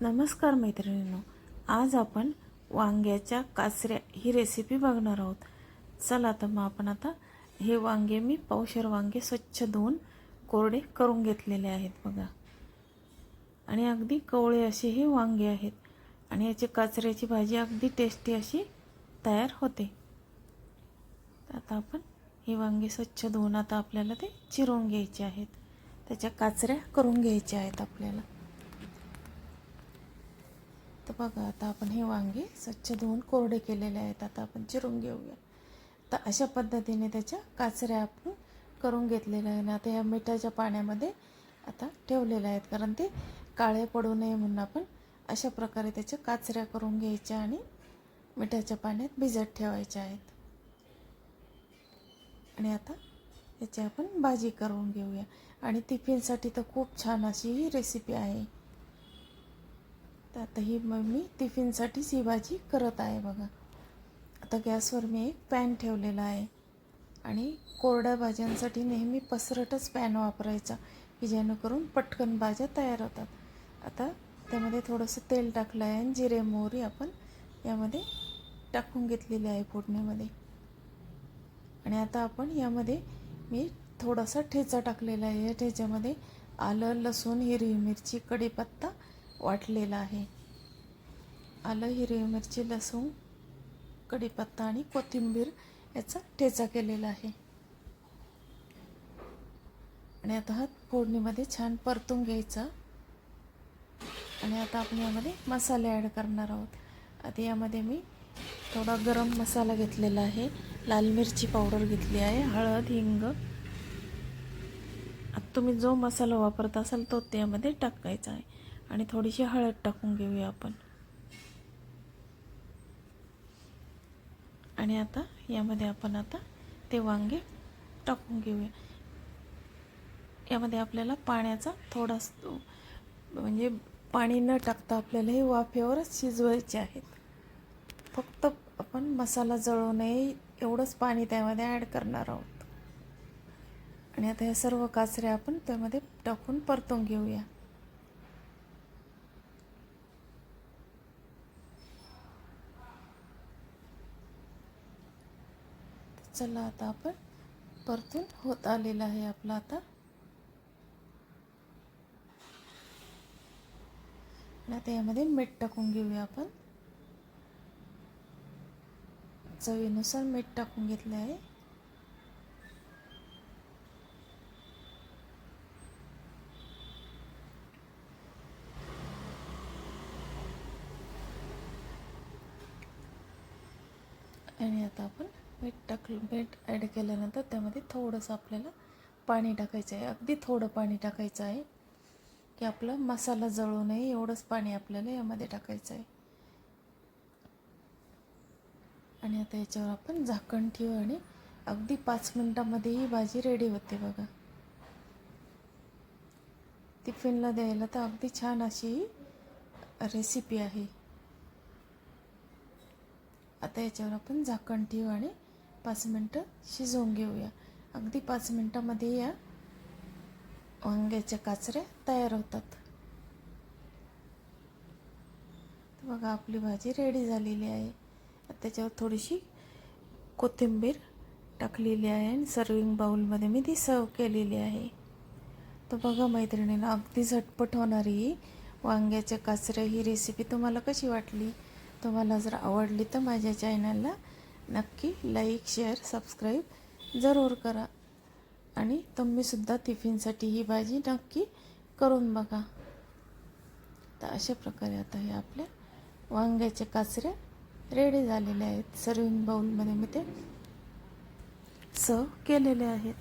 नमस्कार मैत्रिणींनो आज आपण वांग्याच्या काचऱ्या ही रेसिपी बघणार आहोत. चला तर मग आपण आता हे वांगे मी पावशर वांगे स्वच्छ धुवून कोरडे करून घेतलेले आहेत बघा. आणि अगदी कवळे असे हे वांगे आहेत. आणि याची काचऱ्याची भाजी अगदी टेस्टी अशी तयार होते. आता आपण हे वांगे स्वच्छ धुवून आता आपल्याला ते चिरून घ्यायचे आहेत. त्याच्या काचऱ्या करून घ्यायच्या आहेत आपल्याला. तर बघा आता आपण हे वांगे स्वच्छ धुवून कोरडे केलेले आहेत. आता आपण चिरून घेऊया. तर अशा पद्धतीने त्याच्या काचऱ्या आपण करून घेतलेल्या आहे आणि आता ह्या मिठाच्या पाण्यामध्ये आता ठेवलेल्या आहेत. कारण ते काळे पडू नये म्हणून आपण अशा प्रकारे त्याच्या काचऱ्या करून घ्यायच्या आणि मिठाच्या पाण्यात भिजत ठेवायच्या आहेत. आणि आता याची आपण भाजी करून घेऊया. आणि टिफिनसाठी तर खूप छान अशी ही रेसिपी आहे. तर आता ही मग मी टिफिनसाठीच ही भाजी करत आहे बघा. आता गॅसवर मी एक पॅन ठेवलेला आहे. आणि कोरड्या भाज्यांसाठी नेहमी पसरटच पॅन वापरायचा की जेणेकरून पटकन भाज्या तयार होतात. आता त्यामध्ये थोडंसं तेल टाकलं आहे आणि जिरे मोहरी आपण यामध्ये टाकून घेतलेली आहे फोडणीमध्ये. आणि आता आपण यामध्ये मी थोडासा ठेचा टाकलेला आहे. या ठेच्यामध्ये आलं लसूण हिरवी मिरची कढीपत्ता वाटलेला आहे. आलं हिरवी मिरची लसूण कढीपत्ता आणि कोथिंबीर याचा ठेचा केलेला आहे. आणि आता हा फोडणीमध्ये छान परतून घ्यायचा. आणि आता आपण यामध्ये मसाले ॲड करणार आहोत. आता यामध्ये मी थोडा गरम मसाला घेतलेला आहे. लाल मिरची पावडर घेतली आहे हळद हिंग. आता तुम्ही जो मसाला वापरत असाल तो त्यामध्ये टाकायचा आहे. आणि थोडीशी हळद टाकून घेऊया आपण. आणि आता यामध्ये आपण आता ते वांगे टाकून घेऊया. यामध्ये आपल्याला पाण्याचा थोडासा म्हणजे पाणी न टाकता आपल्याला हे वाफेवरच शिजवायचे आहेत. फक्त आपण मसाला जळू नये एवढंच पाणी त्यामध्ये ॲड करणार आहोत. आणि आता हे सर्व काचऱ्या आपण त्यामध्ये टाकून परतून घेऊया. चला आता आपण परतून होत आलेला आहे आपला आता. आता यामध्ये मीठ टाकून घेऊया आपण. चवीनुसार मीठ टाकून घेतलं आहे. आणि आता आपण मीठ टाकलं मीठ ॲड केल्यानंतर त्यामध्ये थोडंसं आपल्याला पाणी टाकायचं आहे. अगदी थोडं पाणी टाकायचं आहे की आपला मसाला जळू नये एवढंच पाणी आपल्याला यामध्ये टाकायचं आहे. आणि आता याच्यावर आपण झाकण ठेवू आणि अगदी पाच मिनटामध्ये ही भाजी रेडी होते बघा. टिफिनला द्यायला तर अगदी छान अशी ही रेसिपी आहे. आता याच्यावर आपण झाकण ठेवू आणि पाच मिनटं शिजवून घेऊया. अगदी पाच मिनटामध्ये या वांग्याच्या काचऱ्या तयार होतात. बघा आपली भाजी रेडी झालेली आहे. त्याच्यावर थोडीशी कोथिंबीर टाकलेली आहे आणि सर्विंग बाउलमध्ये मी ती सर्व केलेली आहे. तर बघा मैत्रिणीनं अगदी झटपट होणारी वांग्याच्या काचऱ्या ही रेसिपी तुम्हाला कशी वाटली? तुम्हाला जर आवडली तर माझ्या चॅनलला नक्की लाईक शेअर सबस्क्राईब जरूर करा. आणि तुम्हीसुद्धा टिफिनसाठी ही भाजी नक्की करून बघा. तर अशा प्रकारे आता हे आपल्या वांग्याच्या काचऱ्या रेडी झालेल्या आहेत. सर्विंग बाउलमध्ये मी ते सर्व केलेले आहेत.